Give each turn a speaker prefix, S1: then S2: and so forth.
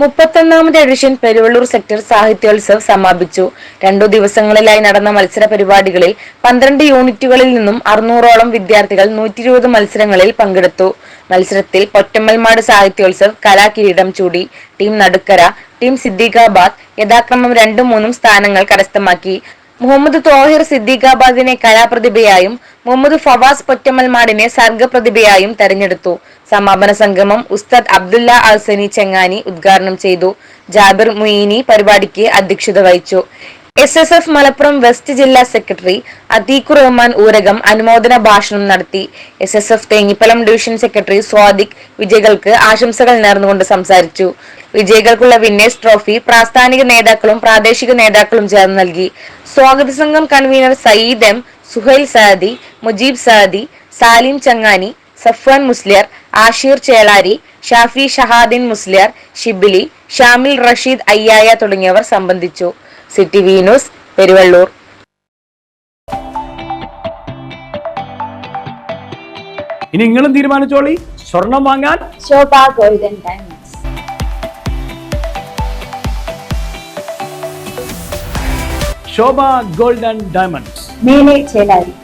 S1: മുപ്പത്തൊന്നാമത് edition Peruvallur sector Sahityotsav സമാപിച്ചു. രണ്ടു ദിവസങ്ങളിലായി നടന്ന മത്സര പരിപാടികളിൽ പന്ത്രണ്ട് യൂണിറ്റുകളിൽ നിന്നും അറുന്നൂറോളം വിദ്യാർത്ഥികൾ നൂറ്റി ഇരുപത് മത്സരങ്ങളിൽ പങ്കെടുത്തു. മത്സരത്തിൽ പൊറ്റമ്മൽമാട് സാഹിത്യോത്സവ് കലാകിരീടം ചൂടി. ടീം നടുക്കര ടീം സിദ്ദീഖാബാദ് യഥാക്രമം രണ്ടും മൂന്നും സ്ഥാനങ്ങൾ കരസ്ഥമാക്കി. മുഹമ്മദ് തോഹിർ സിദ്ദീഖാബാദിനെ കലാപ്രതിഭയായും മുഹമ്മദ് ഫവാസ് പൊറ്റമൽമാടിനെ സർഗപ്രതിഭയായും തെരഞ്ഞെടുത്തു. സമാപന സംഗമം ഉസ്താദ് അബ്ദുല്ല അൽസനി ചെങ്ങാനി ഉദ്ഘാടനം ചെയ്തു. ജാബിർ മുയിനി പരിപാടിക്ക് അധ്യക്ഷത വഹിച്ചു. S S F Malappuram west ജില്ലാ സെക്രട്ടറി അതീഖു റഹ്മാൻ ഊരകം അനുമോദന ഭാഷണം നടത്തി. S S F Thenhipalam division secretary Swadiq വിജയികൾക്ക് ആശംസകൾ നേർന്നുകൊണ്ട് സംസാരിച്ചു. വിജയികൾക്കുള്ള വിന്നേഴ്സ് ട്രോഫി പ്രാസ്ഥാനിക നേതാക്കളും പ്രാദേശിക നേതാക്കളും ചേർന്ന് നൽകി. സ്വാഗത സംഘം കൺവീനർ സയ്യിദ് എം സുഹൈൽ സാദി മുജീബ് സാദി സാലിം ചങ്ങാനി സഫ്വാൻ മുസ്ലിയർ ആഷീർ ചേളാരി ഷാഫി ഷഹാദിൻ മുസ്ലിയർ ഷിബിലി ഷാമിൽ റഷീദ് അയ്യായ തുടങ്ങിയവർ സംബന്ധിച്ചു. City V news Peruvallur.
S2: ഇനി നിങ്ങളും തീരുമാനിച്ചോളി. സ്വർണം വാങ്ങാൻ
S3: Shobha golden diamonds.
S2: Shobha gold and diamonds.
S3: Mele Chelari.